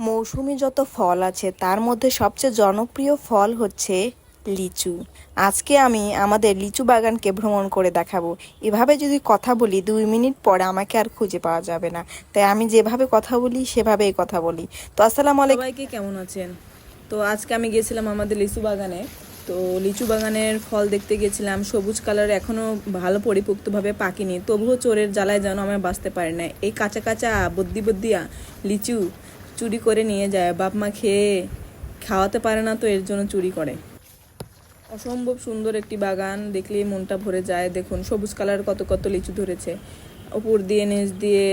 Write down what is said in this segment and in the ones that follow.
মৌসুমি যত ফল আছে, তার মধ্যে সবচেয়ে জনপ্রিয় ফল হচ্ছে লিচু। আজকে আমি আমাদের লিচু বাগানকে ভ্রমণ করে দেখাবো। এভাবে যদি কথা বলি, দুই মিনিট পরে আমাকে আর খুঁজে পাওয়া যাবে না। তাই আমি যেভাবে কথা বলি, সেভাবেই কথা বলি। তো আসসালামু আলাইকুম। কেমন আছেন? তো আজকে আমি গেছিলাম আমাদের লিচু বাগানে। তো লিচু বাগানের ফল দেখতে গেছিলাম। সবুজ কালার এখনও ভালো পরিপুক্তভাবে পাকেনি। তবুও চোরের জ্বালায় যেন আমি বাঁচতে পারি না। এই কাঁচা কাঁচা বদ্যি বদ্যিয়া লিচু চুরি করে নিয়ে যায় বাপ মা খেয়ে খাওয়াতে পারে না তো এর জন্য চুরি করে। অসম্ভব সুন্দর একটি বাগান দেখলে মনটা ভরে যায়। দেখুন সবুজ কালার কত কত লিচু ধরেছে। উপর দিয়ে নিচ দিয়ে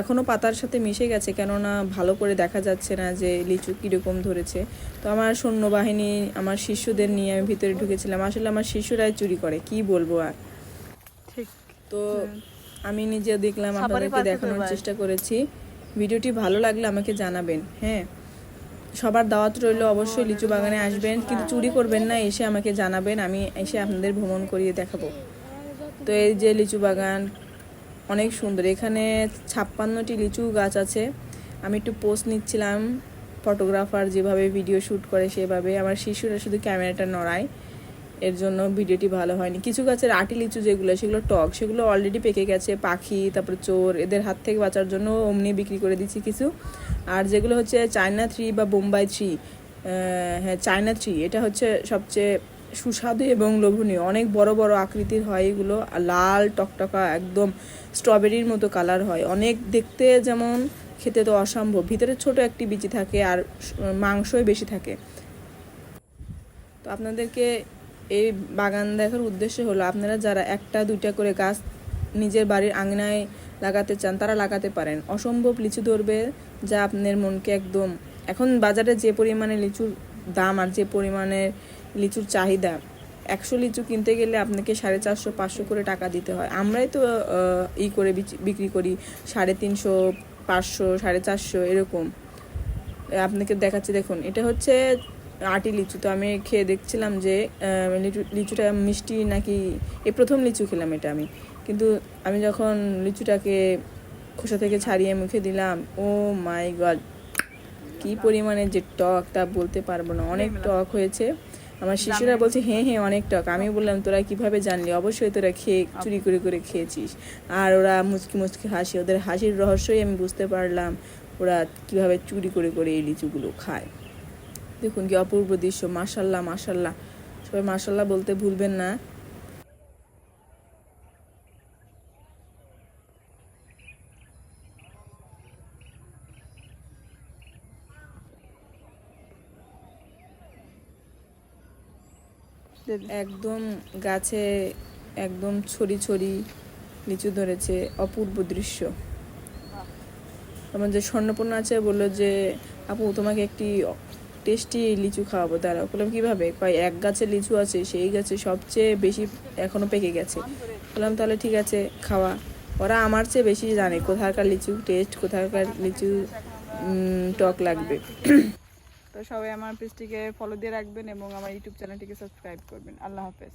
এখনও পাতার সাথে মিশে গেছে কেননা ভালো করে দেখা যাচ্ছে না যে লিচু কীরকম ধরেছে। তো আমার সৈন্যবাহিনী আমার শিশুদের নিয়ে আমি ভিতরে ঢুকেছিলাম। আসলে আমার শিশুরাই চুরি করে কি বলব আর? ঠিক। তো আমি নিজে দেখলাম আপনাদেরকে দেখানোর চেষ্টা করেছি। ভিডিওটি ভালো লাগলে আমাকে জানাবেন হ্যাঁ। সবার দাওয়াত রইল অবশ্যই লিচু বাগানে আসবেন, কিন্তু চুরি করবেন না, এসে আমাকে জানাবেন, আমি এসে আপনাদের ভ্রমণ করিয়ে দেখাবো। তো এই যে লিচু বাগান, অনেক সুন্দর। এখানে ছাপ্পান্নটি লিচু গাছ আছে। আমি একটু পোস্ট নিচ্ছিলাম, ফটোগ্রাফার যেভাবে ভিডিও শ্যুট করে সেভাবে। আমার শিশুরা শুধু ক্যামেরাটা নড়ায়। এর জন্য ভিডিওটি ভালো হয়নি। কিছু গাছের আটি, লিচু যেগুলো, সেগুলো টক, সেগুলো অলরেডি পেকে গেছে, পাখি, তারপরে চোর, এদের হাত থেকে বাঁচার জন্য অমনি বিক্রি করে দিচ্ছি কিছু। আর যেগুলো হচ্ছে চায়না থ্রি বা বোম্বাই থ্রি হ্যাঁ চায়না থ্রি এটা হচ্ছে সবচেয়ে সুস্বাদু এবং লোভনীয়। অনেক বড় বড় আকৃতির হয় এগুলো লাল, টকটকা, একদম স্ট্রবেরির মতো কালার হয়। অনেক দেখতে যেমন খেতে তো অসম্ভব। ভিতরে ছোট একটি বিচি থাকে আর মাংসই বেশি থাকে। তো আপনাদেরকে এই বাগান দেখার উদ্দেশ্য হলো, আপনারা যারা একটা, দুইটা করে গাছ নিজের বাড়ির আঙিনায় লাগাতে চান, তারা লাগাতে পারেন। অসম্ভব লিচু ধরবে, যা আপনার মনকে একদম, এখন বাজারে যে পরিমাণে লিচুর দাম আর যে পরিমাণে লিচুর চাহিদা, একশো লিচু কিনতে গেলে আপনাকে সাড়ে চারশো, পাঁচশো করে টাকা দিতে হয়। আমরাই তো ই করে বিক্রি করি, সাড়ে তিনশো, পাঁচশো, সাড়ে চারশো, এরকম। আপনাকে দেখাচ্ছি, দেখুন, এটা হচ্ছে আটি লিচু। তো আমি খেয়ে দেখছিলাম যে লিচু- লিচুটা মিষ্টি নাকি এই প্রথম লিচু খেলাম এটা আমি। কিন্তু আমি যখন লিচুটাকে খোসা থেকে ছাড়িয়ে মুখে দিলাম ও মাই গড কি পরিমাণে যে টক তা বলতে পারব না। অনেক টক হয়েছে। আমার শিশুরা বলছে হ্যাঁ হ্যাঁ অনেক টক। আমি বললাম তোরা কীভাবে জানলি? অবশ্যই তোরা খেয়ে চুরি করে করে খেয়েছিস। আর ওরা মুচকি মুচকি হাসি। ওদের হাসির রহস্যই আমি বুঝতে পারলাম ওরা কীভাবে চুরি করে করে এই লিচুগুলো খায়। দেখুন কি অপূর্ব দৃশ্য, মাশাল্লাহ মাশাল্লাহ। সবাই মাশাল্লাহ বলতে ভুলবেন না। একদম গাছে একদম ছড়ি ছড়ি লিচু ধরেছে, অপূর্ব দৃশ্য। আমার যে স্বর্ণপূর্ণ আছে বলল যে, আপু, তোমাকে একটি টেস্টি লিচু খাওয়াবো। দাঁড়াও, বললাম, কীভাবে? কয়, এক গাছে লিচু আছে, সেই গাছে সবচেয়ে বেশি এখনও পেকে গেছে। বললাম, তাহলে ঠিক আছে, খাওয়া। ওরা আমার চেয়ে বেশি জানে কোথাকার লিচু টেস্ট, কোথাকার লিচু টক লাগবে। তো সবাই আমার পেজটিকে ফলো দিয়ে রাখবেন এবং আমার ইউটিউব চ্যানেলটিকে সাবস্ক্রাইব করবেন। আল্লাহ হাফেজ।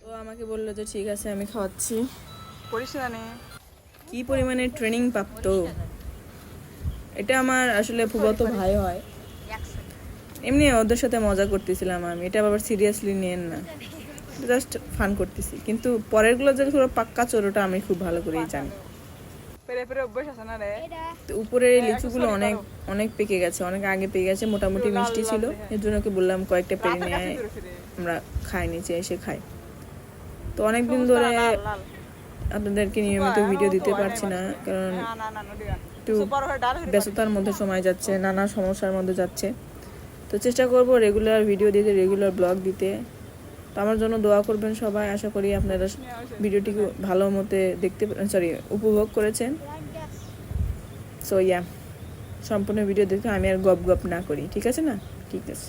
তো আমাকে বলল যে ঠিক আছে আমি খাওয়াচ্ছি। কি পরিমাণে ট্রেনিং প্রাপ্ত? এটা আমার আসলে ফুবত ভাই হয়। এমনি ওদের সাথে মজা করতেছিলাম আমি। এটা আবার সিরিয়াসলি নিয়েন না। জাস্ট ফান করতেছি। কিন্তু পরেরগুলো যে পুরো পাক্কা চোরোটা আমি খুব ভালো করেই জানি। উপরের লিচুগুলো অনেক অনেক পেকে গেছে অনেক আগে পেকে গেছে মোটামুটি মিষ্টি ছিল। এর জন্য ওকে বললাম কয়েকটা পেরে নিয়ে আমরা খাই নিচে এসে খাই। তো অনেকদিন ধরে আপনাদেরকে নিয়মিত ভিডিও দিতে পারছি না কারণ একটু হয়ে হয়ে ব্যস্ততার মধ্যে সময় যাচ্ছে নানা সমস্যার মধ্যে যাচ্ছে। তো চেষ্টা করব রেগুলার ভিডিও দিতে রেগুলার ব্লগ দিতে। তো আমার জন্য দোয়া করবেন সবাই আশা করি আপনারা ভিডিওটিকে ভালো মতে দেখতে সরি উপভোগ করেছেন। সো ইয়া সম্পূর্ণ ভিডিও দেখতে আমি আর গপ গপ না করি ঠিক আছে না? ঠিক আছে।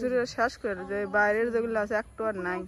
চুরি শেষ করে যে বাইরের যেগুলো আছে একটু আর নাই।